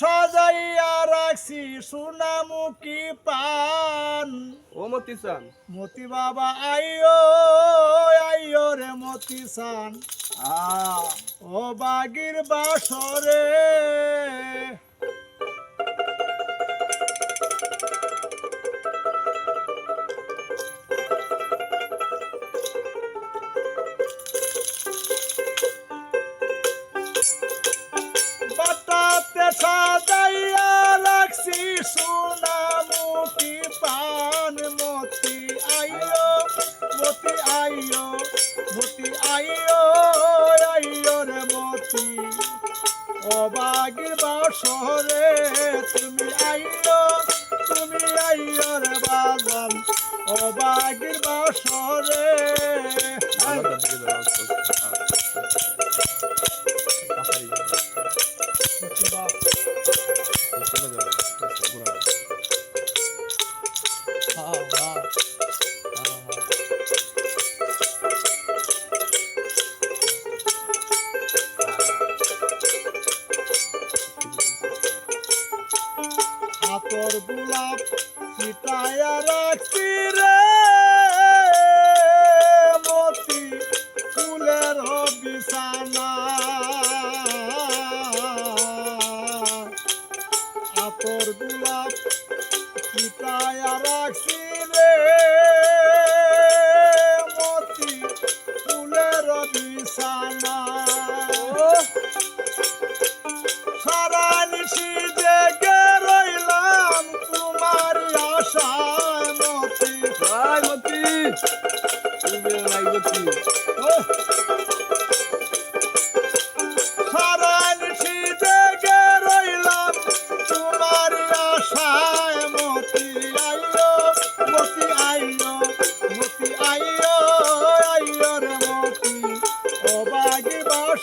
সাজাইয়া রাখছি সুনামুখী পান। ও মতি চান মতি বাবা আইও আইও রে মতি সান ও বাগির বাসরে। সোনামুখী পান, মতি আইও মতি আইও মতি আইও আইও রে মতি। অবাগির বাসরে তুমি আইও তুমি আইও রে বাজান অবাগির বাসরে হাতর গোলাপ চিতায়া রাখছি রে। মতি ফুলের বিছানা। হাতর গোলাপ চিতায়া রাখছি রে। মতি ফুলের বিছানা।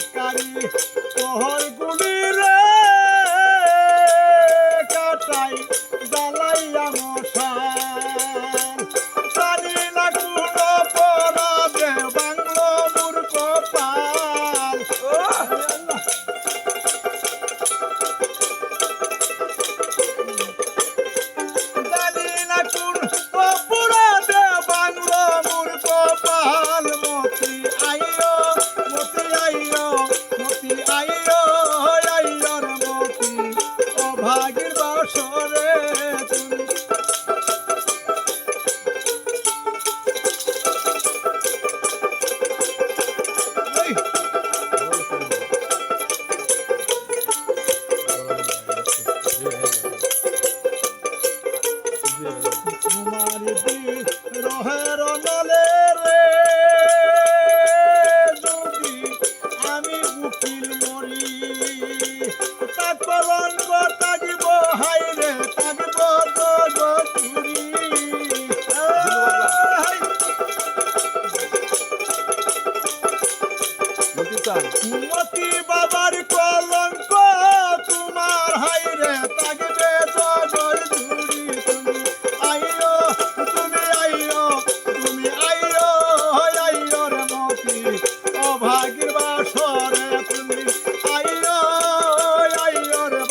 অপেকারী তোহর গুলি অভাগীর বাসরে তোমার দিল মতি বাবার কলঙ্ক, তোমার হাই রে তাগবে জগর ঝুরি তুমি। আইও তুমি আইও তুমি আইও আইও রে মতি। অভাগীর বাসরে তুমি। আইও আইও রে